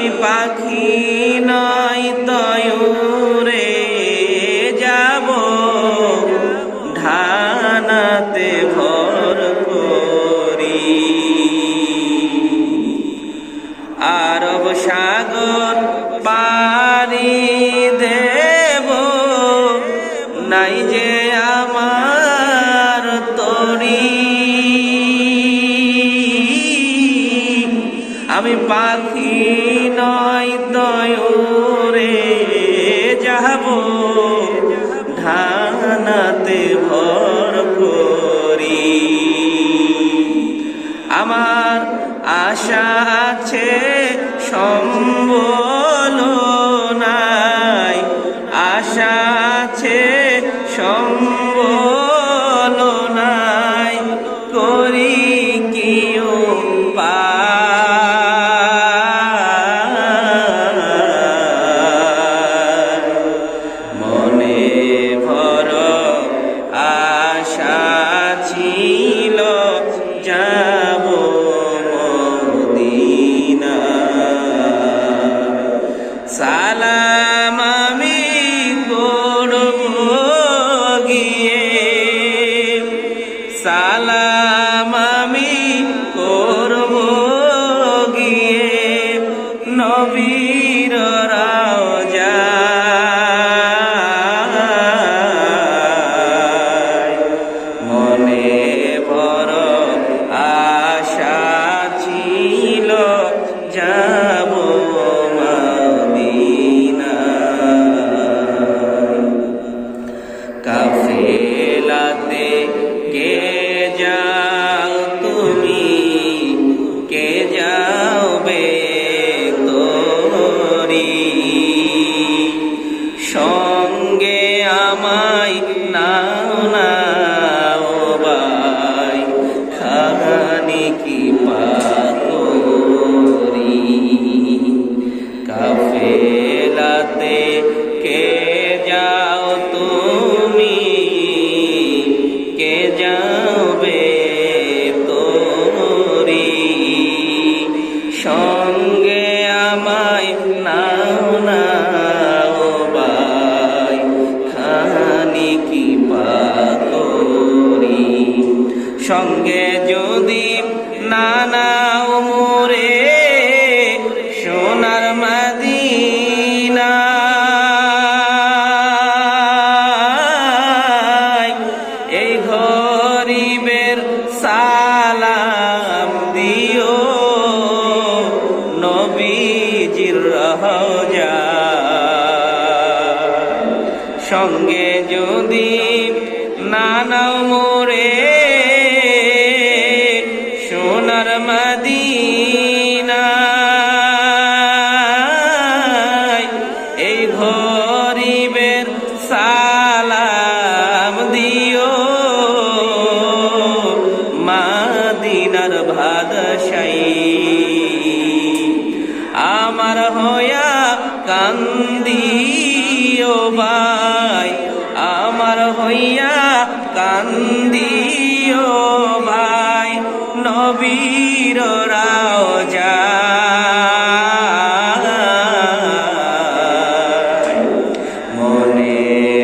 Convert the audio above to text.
আমি পাখি নয় তয়ুরে যাব। ঢানাতে ভর করি। আরব সাগর পারি দেব। নাই যে আমি পাখি নয় তয়ুরে যাব। ঢানাতে ভর করি। আমার আশা আছে, সম্বল নাই। আশা আছে সম্বল সালাম। সঙ্গে সঙ্গে যদি না নাও মোরে সোনার মাদিনা। এই গরিবের সালাম দিও, নবীজির রহজা সঙ্গে যদি নানাও মোরে গরিবের সালাম দিও। মাদিনার ভাদশাই আমার হয়া কান্দিও ভাই, আমার হইয়া কান্দিও ভাই, নবীর রাজা Amen.